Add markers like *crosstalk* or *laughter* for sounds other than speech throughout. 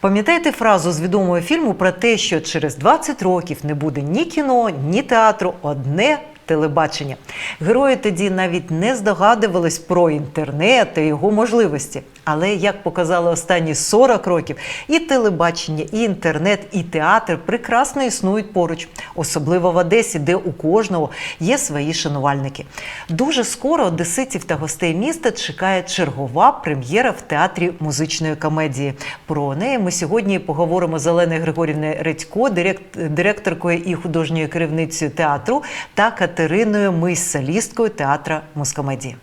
Пам'ятаєте фразу з відомого фільму про те, що через 20 років не буде ні кіно, ні театру, одне телебачення. Герої тоді навіть не здогадувались про інтернет та його можливості. Але як показали останні 40 років, і телебачення, і інтернет, і театр прекрасно існують поруч, особливо в Одесі, де у кожного є свої шанувальники. Дуже скоро одеситів та гостей міста чекає чергова прем'єра в театрі музичної комедії. Про неї ми сьогодні поговоримо з Оленою Григорівною Редько, директ- директоркою і художньою керівницею театру, та Катериною Мись, солісткою театра музкомедії.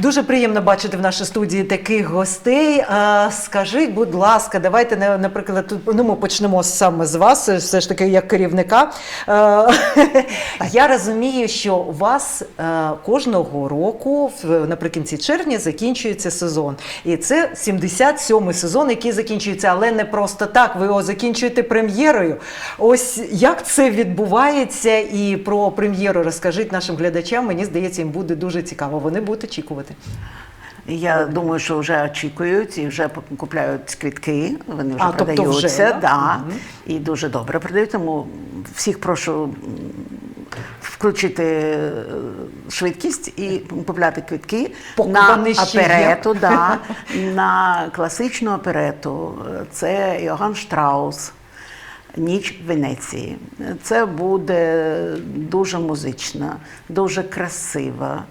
Дуже приємно бачити в нашій студії таких гостей. А, скажіть, будь ласка, давайте на- наприклад, тут ну ми почнемо саме з вас, все ж таки, як керівника. Е, *laughs* Я розумію, що у вас кожного року, наприкінці червня, закінчується сезон. І це 77-й сезон, який закінчується, але не просто так. Ви його закінчуєте прем'єрою. Ось як це відбувається, і про прем'єру розкажіть нашим глядачам. Мені здається, їм буде дуже цікаво. Вони будуть очікувати. Я думаю, що вже очікують і вже купляють квітки. Вони вже А, тобто продаються. вже, да? да, І дуже добре продають. Тому всіх прошу включити е, швидкість і купляти квітки Поки на оперету, да, *laughs* на класичну оперету. Це Йоган Штраус. Ніч в Венеції. Це буде дуже музична, дуже красива.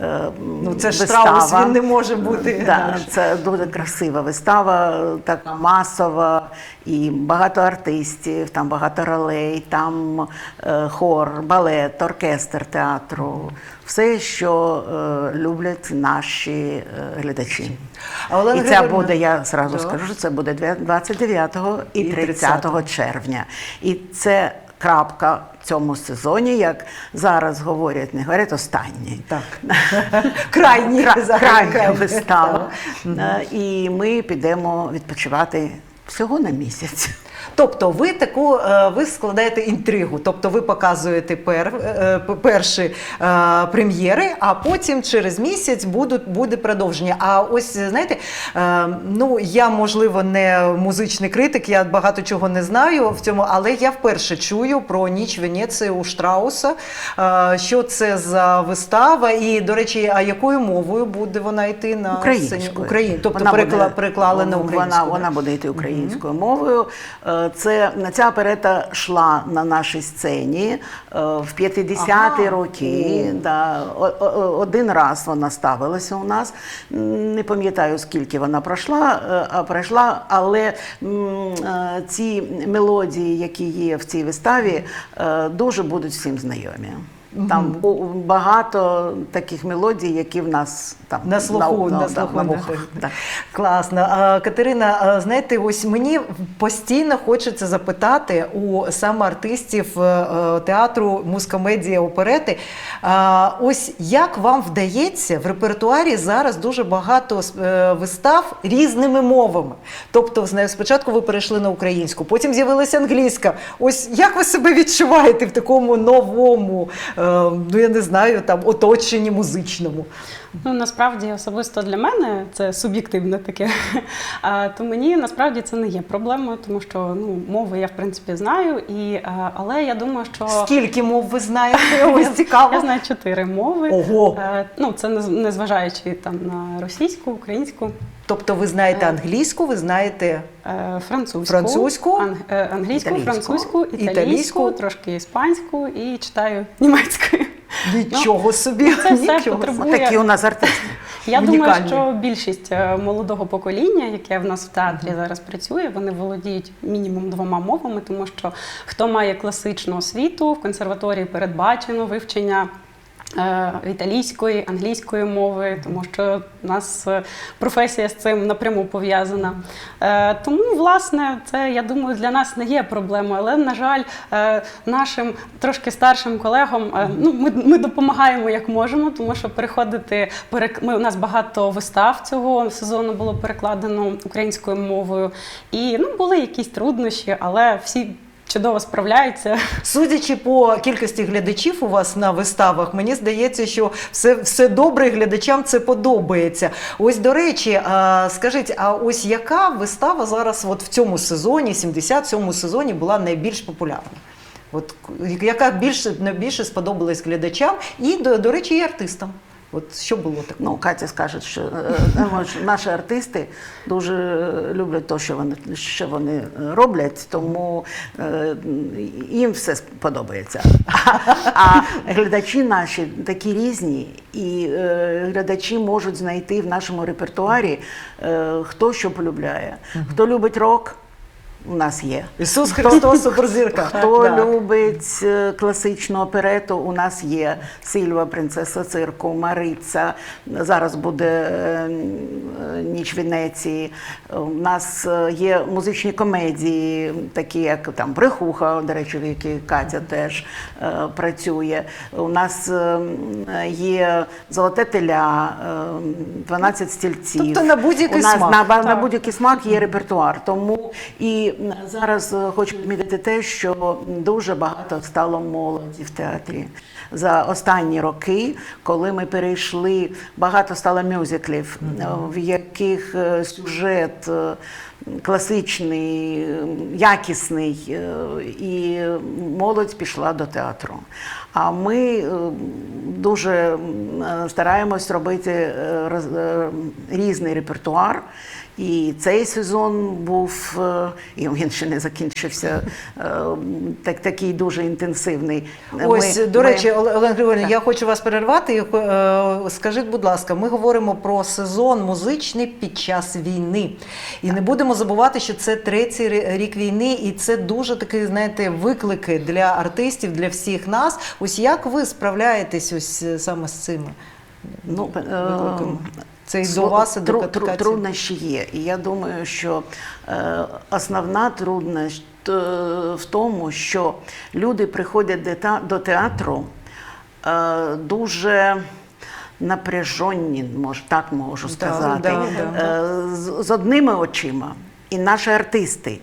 е, Ну, це ж. Штраус, він не може бути Да, це дуже красива вистава, така масова, і багато артистів, там багато ролей, там е, хор, балет, оркестр театру. Все, що е, люблять наші е, глядачі. А Олена і це буде, я зразу Так. скажу, що це буде 29 і І 30 червня. І це крапка в цьому сезоні, як зараз говорять, не говорять останній. Так. *laughs* Крайні Кра- зараз, крайня крайні вистава. Е, І ми підемо відпочивати всього на місяць. Тобто ви таку е, ви складаєте інтригу, тобто ви показуєте пер, е, перші е, прем'єри, а потім через місяць будуть буде продовження. А ось знаєте, ну я можливо не музичний критик, я багато чого не знаю в цьому, але я вперше чую про ніч Венеції у Штрауса. Що це за вистава? І до речі, а якою мовою буде вона йти на сцені? Україн, тобто Вона перекла, буде- переклали на українську. Вона, вона буде йти українською мовою. Е, Це, ця оперета йшла на нашій сцені е, в 50-ті Ага. роки. Да. Один раз вона ставилася у нас. Не пам'ятаю, скільки вона пройшла, е, а пройшла, але ці мелодії, які є в цій виставі, дуже будуть всім знайомі. Там багато таких мелодій, які в нас там На слуху, на, да, слуху. на на вухах, да. Класно. А, Катерина, а, знаєте, ось мені постійно хочеться запитати у саме артистів е, е, театру музкомедія оперети. А, ось як вам вдається в репертуарі зараз дуже багато е, вистав різними мовами. Тобто, спочатку ви перейшли на українську, потім з'явилася англійська. Ось як ви себе відчуваєте в такому новому, ну я не знаю, там оточенні музичному? Ну насправді особисто для мене це суб'єктивне таке. А, то мені насправді це не є проблемою, тому що ну мови я в принципі знаю, і а, але я думаю, що Скільки мов ви знаєте? Ось цікаво. я знаю чотири мови. Ого. Е, Ну це не зважаючи там на російську, українську, Тобто ви знаєте англійську, ви знаєте е, французьку, Французьку, ан- е, англійську, італійську, французьку, італійську, італійську. трошки іспанську і читаю німецькою. Нічого собі. це все нічого. потребує- Такі у нас артисти. Я Унікальні. думаю, що більшість е, молодого покоління, яке в нас в театрі зараз працює, вони володіють мінімум двома мовами, тому що хто має класичну освіту в консерваторії передбачено вивчення. Е, Італійської, англійської мови, тому що у нас е, професія з цим напряму пов'язана. Е, Тому, власне, це я думаю, для нас не є проблемою. Але, на жаль, нашим трошки старшим колегам ну, ми, ми допомагаємо як можемо, тому що переходити ми, у нас багато вистав цього сезону було перекладено українською мовою. І ну, були якісь труднощі, але всі чудово справляються. Судячи по кількості глядачів у вас на виставах, мені здається, що все, все добре, глядачам це подобається. Ось до речі, а, скажіть, а ось яка вистава зараз от в цьому сезоні, 77-му сезоні, була найбільш популярна? От яка більше найбільше сподобалась глядачам і, до, до речі, і артистам? От що було таке? Ну, Катя скаже, що е, е, наші артисти дуже люблять те, що вони, що вони роблять, тому е, їм все подобається. А, глядачі наші такі різні, і глядачі можуть знайти в нашому репертуарі, хто що полюбляє. Хто любить рок, у нас є. Ісус Христос суперзірка. Хто Так. любить е, класичну оперету, у нас є Сильва, принцеса цирку, Мариця. Зараз буде е, е, ніч Венеції. У нас є музичні комедії, такі як там Брехуха, до речі, в якій Катя теж працює. У нас є Золоте теля, е, 12 стільців. Тобто на будь-який смак. на, на будь-який смак є репертуар. Тому і зараз е, хочу відмітити те, що дуже багато стало молоді в театрі за останні роки, коли ми перейшли, багато стало мюзиклів, е, в яких е, сюжет. Класичний, якісний, і молодь пішла до театру. А ми дуже стараємось робити різний репертуар. І цей сезон був, е, і він ще не закінчився, е, так, такий дуже інтенсивний. Ось, Ми- до речі, Оле- Олена Григорівна, я хочу вас перервати. е, Скажіть, будь ласка, ми говоримо про сезон музичний під час війни. І не будемо забувати, що це третій рік війни, і це дуже такі, знаєте, виклики для артистів, для всіх нас. Ось як ви справляєтесь ось саме з цими? Ну, викликами? Це і до вас, і до тру- тру- труднощі є. І я думаю, що е, основна трудність е, в тому, що люди приходять до театру е, дуже напряжені, може, так можу Да, сказати, да, да. з, з одними очима. І наші артисти.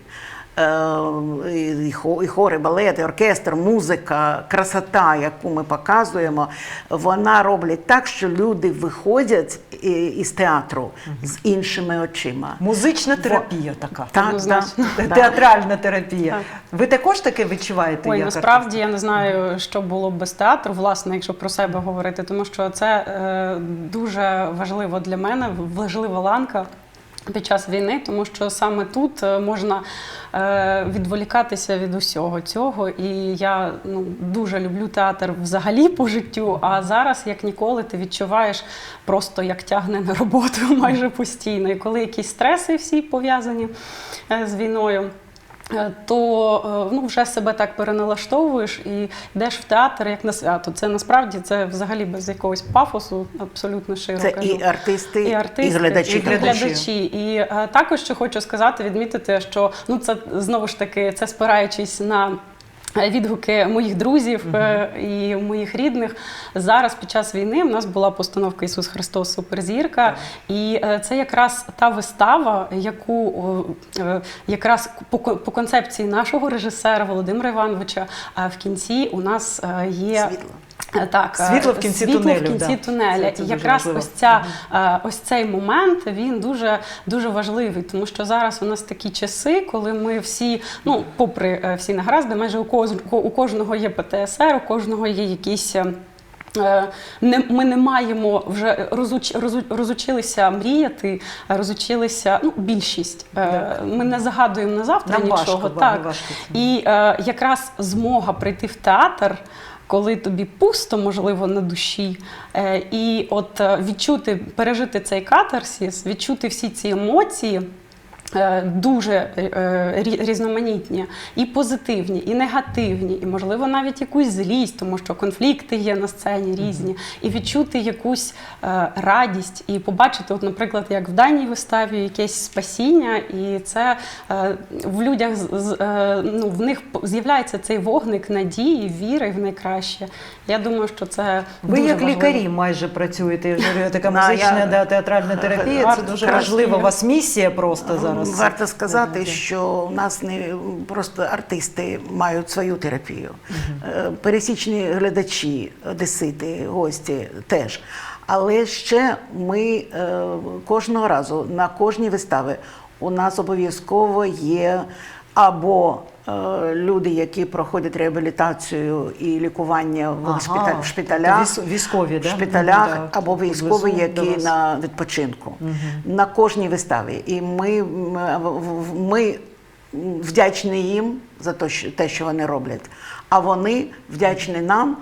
Е, І хори, балет, і оркестр, музика, красота, яку ми показуємо, вона роблять так, що люди виходять із театру з іншими очима. Музична терапія така. Так, так, так. Театральна терапія. Так. Ви також таке відчуваєте? Ой, як насправді я не знаю, що було б без театру, власне, якщо про себе говорити, тому що це е, дуже важливо для мене, важлива ланка. Під час війни, тому що саме тут е, можна е, відволікатися від усього цього. І я ну, дуже люблю театр взагалі по життю. А зараз, як ніколи, ти відчуваєш просто як тягне на роботу *laughs* майже постійно. І коли якісь стреси всі пов'язані е, з війною. Е, То е, ну, вже себе так переналаштовуєш і йдеш в театр як на свято. Це насправді це взагалі без якогось пафосу, абсолютно широко. Це і артисти, і артисти, глядачі. і глядачі. І е, також що хочу сказати, відмітити, що ну це знову ж таки це спираючись на. Е, Відгуки моїх друзів е, і моїх рідних. Зараз під час війни в нас була постановка Ісус Христос. Суперзірка, і е, це якраз та вистава, яку якраз по, концепції нашого режисера Володимира Івановича в кінці у нас є Світло. Е, Так, е, Світло в кінці світло тунелю, в кінці да. тунеля. Це- це і якраз важливо. ось ця е, ось цей момент він дуже дуже важливий, тому що зараз у нас такі часи, коли ми всі, ну попри всі негаразди, майже у кожного у кожного є ПТСР, у кожного є якісь. Не, ми не маємо вже розуч, розу- розучилися мріяти, розучилися, ну, більшість. Е, Ми не загадуємо на завтра Нам нічого. ба- так. важко. І е, якраз змога прийти в театр, коли тобі пусто, можливо, на душі, е, і от е, відчути, пережити цей катарсіс, відчути всі ці емоції. Е, Дуже е, різноманітні, і позитивні, і негативні, і можливо навіть якусь злість, тому що конфлікти є на сцені різні, і відчути якусь е, радість, і побачити, от, наприклад, як в даній виставі якесь спасіння, і це в людях ну, в них з'являється цей вогник надії, віри в найкраще. Я думаю, що це Ви дуже як важливо. лікарі майже працюєте. Така музична театральна терапія. Це дуже. У вас місія просто зараз. Зараз. Варто сказати, що у нас не просто артисти мають свою терапію. Е, Пересічні глядачі, одесити, гості теж. Але ще ми е, кожного разу на кожній вистави у нас обов'язково є або люди, які проходять реабілітацію і лікування в Ага, шпита- в шпиталях, військові, да? шпиталях Так, або військові, які на відпочинку на кожній виставі. І ми, в- ми вдячні їм за те, що, вони роблять. А вони вдячні нам.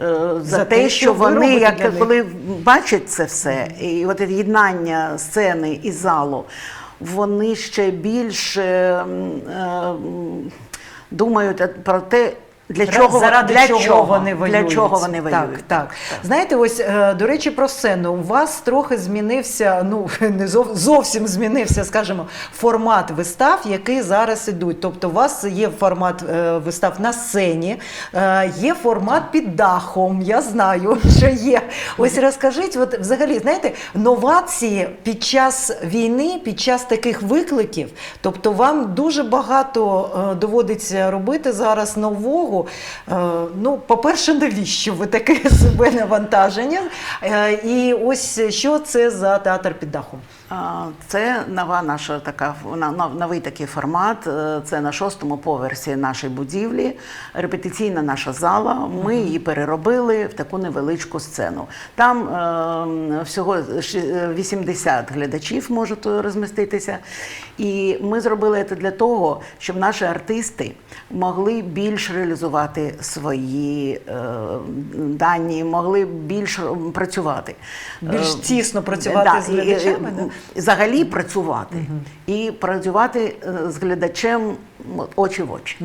е, За, те, що, вони, як коли бачать це все, і от єднання сцени і залу, вони ще більше е, думають про те, для чого, заради для чого, чого вони воюють. Для чого вони так, воюють. Так, Знаєте, ось е, до речі, про сцену. У вас трохи змінився, ну *laughs* не зов- зовсім змінився, скажімо, формат вистав, які зараз ідуть. Тобто, у вас є формат е, вистав на сцені, е, є формат під дахом. Я знаю, *laughs* що є. Ось розкажіть, от взагалі, знаєте, новації під час війни, під час таких викликів. Тобто, вам дуже багато е, доводиться робити зараз нового. Е, ну, по-перше, навіщо ви таке *laughs* себе навантаження? Е, і ось що це за театр під дахом? Це нова наша така новий такий формат. Е, Це на шостому поверсі нашої будівлі. Репетиційна наша зала. Ми її переробили в таку невеличку сцену. Там е, всього ші- е, 80 глядачів можуть розміститися. І ми зробили це для того, щоб наші артисти могли більш реалізувати свої е, дані, могли більш працювати. Більш Е, тісно працювати да, з глядачами, да? Взагалі працювати. І працювати е, з глядачем очі в очі.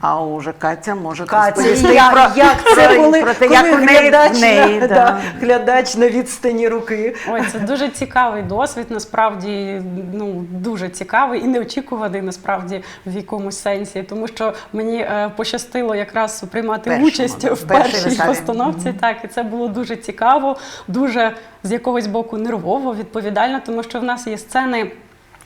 А уже Катя може Катя, розповісти як, про, як це, *laughs* про- коли, про те, коли як у глядач, в неї на, да. да, *laughs* глядач на відстані руки? Ой, це дуже цікавий досвід, насправді ну дуже цікавий і неочікуваний насправді в якомусь сенсі, тому що мені е, пощастило якраз приймати Першому, участь в першій першій виставі. постановці. Так, і це було дуже цікаво, дуже з якогось боку нервово, відповідально, тому що в нас є сцени.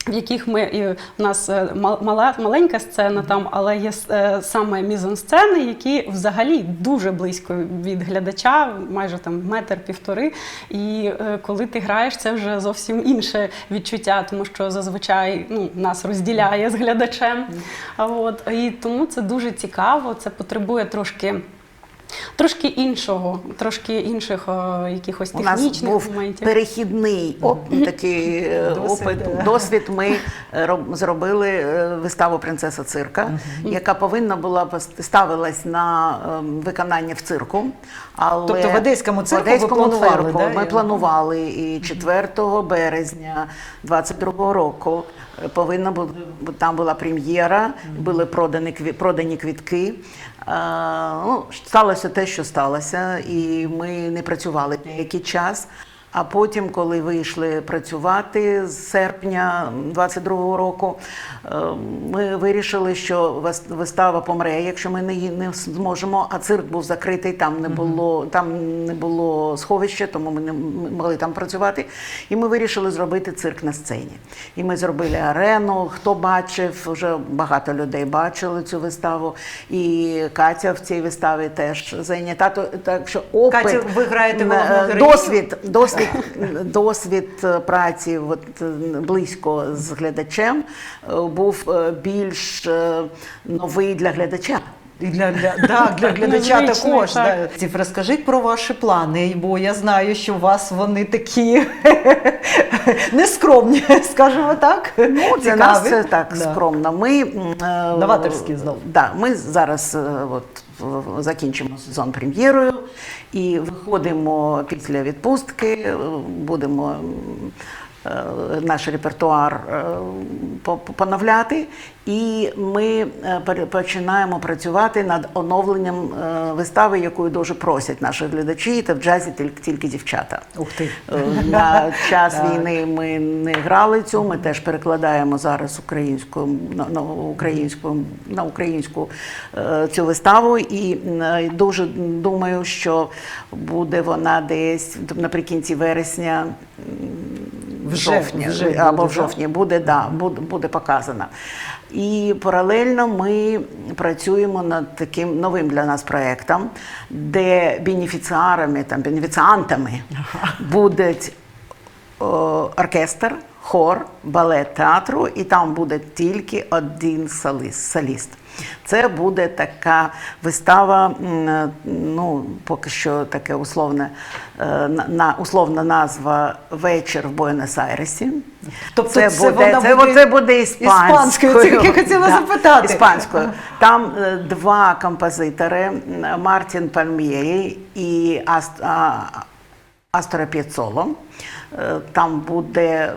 В яких ми і в нас е, мала маленька сцена там, але є е, саме мізансцени, які взагалі дуже близько від глядача, майже там метр півтори. І е, коли ти граєш, це вже зовсім інше відчуття, тому що зазвичай ну, нас розділяє з глядачем. А от і тому це дуже цікаво. Це потребує трошки. Трошки іншого, трошки інших е, якихось У нас був моментів. перехідний оп- *laughs* такий е, Досвід, опит, да. досвід. Ми е, роб- зробили е, виставу Принцеса цирка, яка повинна була пос- ставилась на ем, виконання в цирку. Але Тобто в Одеському цирку в Одеському ви планували, цирку да, ми планували і 4 березня 22 року е, повинна бути там була прем'єра, були продані продані квітки. Е, Ну, сталося те, що сталося, і ми не працювали деякий час. А потім, коли вийшли працювати з серпня 22-го року, е, ми вирішили, що вис- вистава помре, якщо ми не її не зможемо. А цирк був закритий, там не було, там не було сховища, тому ми не могли там працювати. І ми вирішили зробити цирк на сцені. І ми зробили арену. Хто бачив, вже багато людей бачили цю виставу. І Катя в цій виставі теж зайнята. Так що опит, Катя, ви граєте е, досвід, досвід, досвід е, праці от, е, близько з глядачем е, був більш новий для глядача. І для, для, да, *laughs* для глядача Незвичний, також. так. Да. Стів, Розкажіть про ваші плани, бо я знаю, що у вас вони такі *laughs* нескромні, *laughs* скажімо так. Ну, для нас це так Да. скромно. Ми Новаторські знов. Да, ми зараз от, закінчимо сезон прем'єрою і виходимо після відпустки, будемо е, наш репертуар е, по- по- поновляти. І ми е, починаємо працювати над оновленням е, вистави, якою дуже просять наші глядачі, та в джазі тільки, тільки дівчата. Ух ти. Е, На *laughs* час війни ми не грали цю. Ми теж перекладаємо зараз українську на, українську на українську цю виставу. І дуже думаю, що буде вона десь наприкінці вересня. в Вже- жовтні вже або буде, в жовтні буде, да, буде, буде показана. І паралельно ми працюємо над таким новим для нас проєктом, де бенефіціарами, там, бенефіціантами будуть оркестр, хор, балет театру, і там буде тільки один соліст. соліст. Це буде така вистава, ну поки що таке условне, е, на, на- условна назва Вечір в Буенос-Айресі. Тобто це, це буде, вона це, буде це буде іспанською. іспанською, це я хотіла запитати. Іспанською. Там е, два композитори Мартін Пальмєрі і Аст, а, П'єцоло. Е, Там буде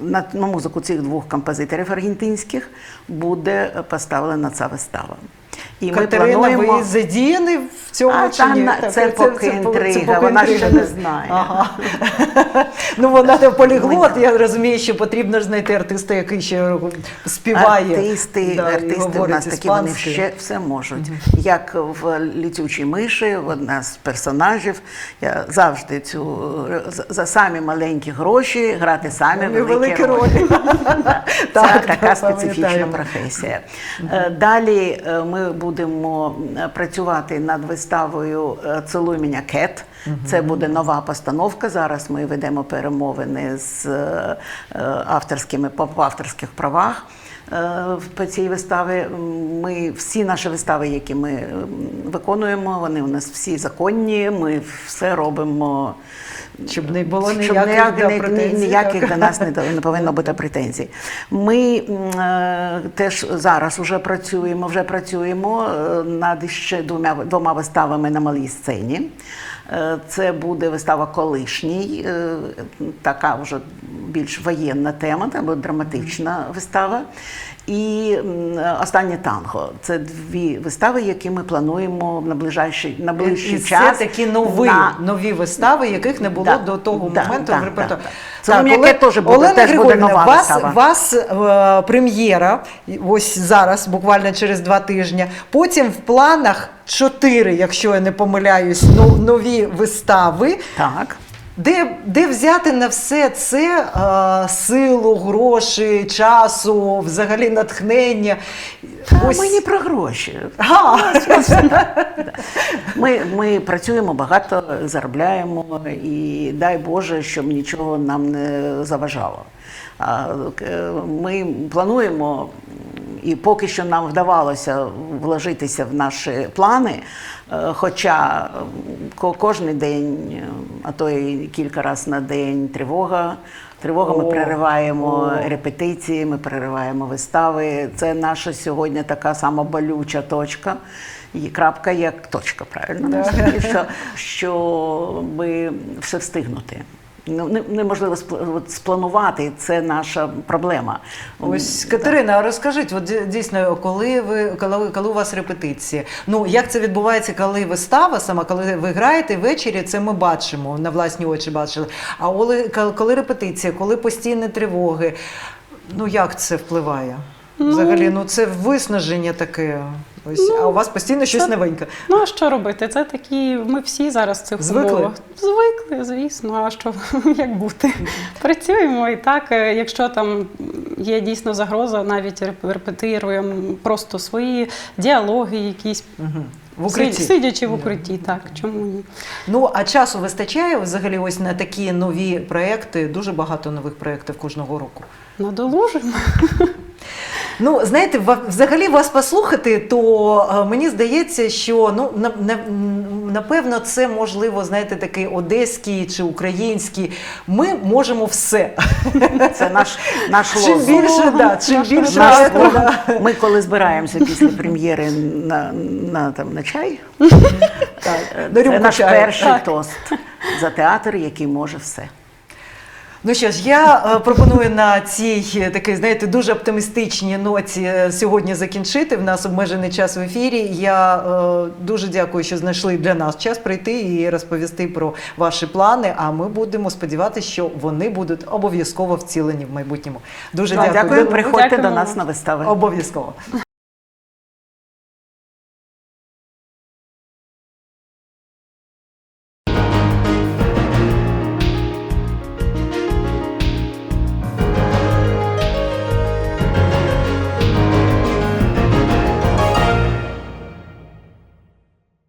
на, на музику цих двох композиторів аргентинських буде поставлена ця вистава. І Катерина, ви задіяні в цьому А, чи та ні? на- Так, це поки інтрига, вона ще не знає. Ага. ну вона не поліглот, я розумію, що потрібно ж знайти артиста, який ще співає. Артисти, да, артисти у нас такі, вони ще все можуть. Як в літючій миші, одна з персонажів. Я завжди цю за, за самі маленькі гроші грати самі великі, Невеликі ролі. ролі. *laughs* Це Так, така специфічна професія. Е, Далі е, ми будемо е, працювати над виставою Целуй Цілуй мене Кет. Це буде нова постановка. Зараз ми ведемо перемовини з е, е, авторськими по авторських правах. Е, По цій виставі ми всі наші вистави, які ми виконуємо, вони у нас всі законні. Ми все робимо Щоб не було щоб ніяких, ніяк- да, ні- ні- ніяких до нас не, не повинно бути претензій. Ми е, теж зараз вже працюємо, вже працюємо е, над ще двома, двома виставами на малій сцені. Е, Це буде вистава колишній, е, така вже більш воєнна тема, буде драматична вистава. І останнє танго. Це дві вистави, які ми плануємо на ближайший, на ближчий І час. це такі нові, на- нові вистави, яких не було Да, до того да, моменту да, в репертуарі. да, м'яке Оле- теж буде- Олена теж буде нова вас, вистава. вас е, прем'єра ось зараз, буквально через два тижні. Потім в планах чотири, якщо я не помиляюсь, ну, нові вистави. Так. Де, де взяти на все це е, силу, гроші, часу, взагалі натхнення? А ми не про гроші. А, *laughs* Ми, ми працюємо багато, заробляємо, і дай Боже, щоб нічого нам не заважало. Е, Ми плануємо, і поки що нам вдавалося вложитися в наші плани. е, Хоча ко- кожен день, е, а то й кілька разів на день тривога. Тривога ми перериваємо репетиції, ми перериваємо вистави. Це наша сьогодні така сама болюча точка. І крапка як точка, правильно? Да. Що, що ми все встигнути. Ну, не- неможливо спланувати, це наша проблема. Ось Катерина, а розкажіть, от дійсно, коли ви коли, коли у вас репетиції? Ну як це відбувається, коли вистава сама, коли ви граєте ввечері, це ми бачимо на власні очі бачили. А коли, коли репетиція, коли постійні тривоги, ну як це впливає? Взагалі, ну це виснаження таке. Ось, а у вас постійно щось це- новеньке. Ну а що робити? Це такі. Ми всі зараз в цих Звикли? умовах. Звикли, звісно. А що *laughs* як бути? Працюємо і так. е, Якщо там є дійсно загроза, навіть репетируємо просто свої діалоги, якісь Мгм. В укритті. сидячи в укритті. Так чому ні? Ну а часу вистачає взагалі ось на такі нові проекти. Дуже багато нових проєктів кожного року. Надолужимо. *laughs* Ну, знаєте, взагалі вас послухати, то е, мені здається, що ну на, на, напевно це можливо, знаєте, такий одеський чи український. Ми можемо все. Це наш, наш Чим більше, да, чим більше Наш да. Ми коли збираємося після прем'єри на, на, там, на чай, *laughs* Так, це наш чаю. перший Так. тост за театр, який може все. Ну що ж, я е, пропоную на цій е, такій, знаєте, дуже оптимістичній ноті е, сьогодні закінчити. В нас обмежений час в ефірі. Я е, дуже дякую, що знайшли для нас час прийти і розповісти про ваші плани. А ми будемо сподіватися, що вони будуть обов'язково вцілені в майбутньому. Дуже Дякую, дякую. приходьте до нас на вистави. Обов'язково.